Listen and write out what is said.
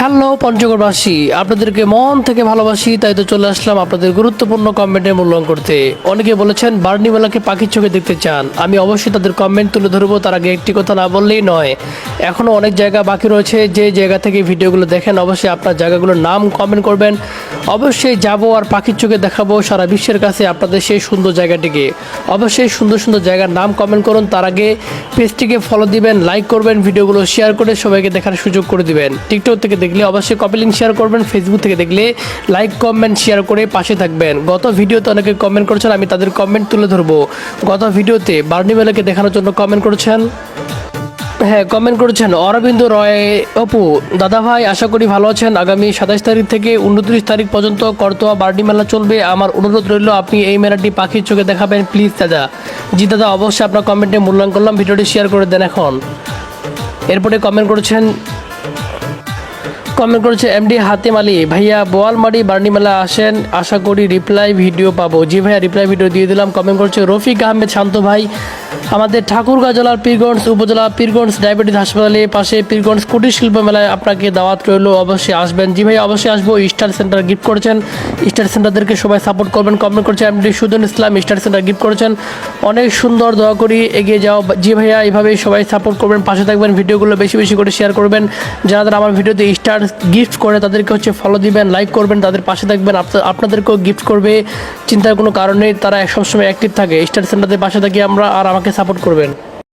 Hello, পঞ্চগড়বাসী। আপনাদেরকে মন থেকে ভালোবাসি, তাই তো চলে আসলাম আপনাদের গুরুত্বপূর্ণ কমেন্টের মূল্যায়ন করতে। অনেকে বলেছেন, বার্নিমেলাকে পাখির চোখে দেখতে চান। আমি অবশ্যই তাদের কমেন্ট তুলে ধরবো, তার আগে একটি কথা না বললেই নয়। এখনও অনেক জায়গা বাকি রয়েছে, যে জায়গা থেকে ভিডিওগুলো দেখেন, অবশ্যই আপনার জায়গাগুলোর নাম কমেন্ট করবেন। অবশ্যই যাব আর পাখির চোখে দেখাবো সারা বিশ্বের কাছে আপনাদের সেই সুন্দর জায়গাটিকে। অবশ্যই সুন্দর সুন্দর জায়গার নাম কমেন্ট করুন, তার আগে পেজটিকে ফলো দিবেন লাইক করবেন, ভিডিওগুলো শেয়ার করে সবাইকে দেখার সুযোগ করে দিবেন। টিকটক থেকে দেখলে অবশ্যই কপি লিঙ্ক শেয়ার করবেন ফেসবুক থেকে দেখলে লাইক কমেন্ট শেয়ার করে পাশে থাকবেন। গত ভিডিওতে অনেকে কমেন্ট করেছেন, আমি তাদের কমেন্ট তুলে ধরবো। গত ভিডিওতে বার্নি মেলাকে দেখানোর জন্য কমেন্ট করেছেন। হ্যাঁ কমেন্ট করেছেন অরবিন্দ রয় অপু। দাদা ভাই, আশা করি ভালো আছেন। আগামী সাতাশ তারিখ থেকে উনত্রিশ তারিখ পর্যন্ত করতোয়া বার্ডি মেলা চলবে। আমার অনুরোধ রইল, আপনি এই মেলাটি পাখির চোখে দেখাবেন প্লিজ দাদা। জি, দাদা, অবশ্যই আপনার কমেন্টে মূল্যায়ন করলাম, ভিডিওটি শেয়ার করে দেন এখন। এরপরে কমেন্ট করেছেন কমেন্ট করেছে এমডি হাতিম আলী। ভাইয়া, বোয়ালমারি বার্নি মেলা আসেন, আশা করি রিপ্লাই ভিডিও পাবো। জি ভাইয়া রিপ্লাই ভিডিও দিয়ে দিলাম। কমেন্ট করছে, রফিক আহমেদ শান্ত ভাই, আমাদের ঠাকুরগাঁ জেলার পীরগঞ্জ উপজেলা পীরগঞ্জ ডায়াবেটিস হাসপাতালের পাশে পীরগঞ্জ কুটির শিল্প মেলায় আপনাকে দাওয়াত রইল। অবশ্যই আসবেন। জি ভাই অবশ্যই আসব। স্টার সেন্টার গিফট করেছেন। স্টার সেন্টারদেরকে সবাই সাপোর্ট করবেন। কমেন্ট করছে MD Sudan Islam star center gift করেছেন। অনেক সুন্দর, দোয়া করি এগিয়ে যাও। জি ভাইয়া এইভাবেই সবাই সাপোর্ট করবেন, পাশে থাকবেন। ভিডিওগুলো বেশি বেশি করে শেয়ার করবেন। যারা আমার ভিডিওতে স্টার গিফট করে তাদেরকে হচ্ছে ফলো দিবেন লাইক করবেন, তাদের পাশে থাকবেন আপনাদেরকেও গিফট করবে। চিন্তার কোনো কারণেই তারা সবসময় অ্যাক্টিভ থাকে। স্টার সেন্টারদের পাশে থাকি আমরা আর আমাকে সাপোর্ট করবেন।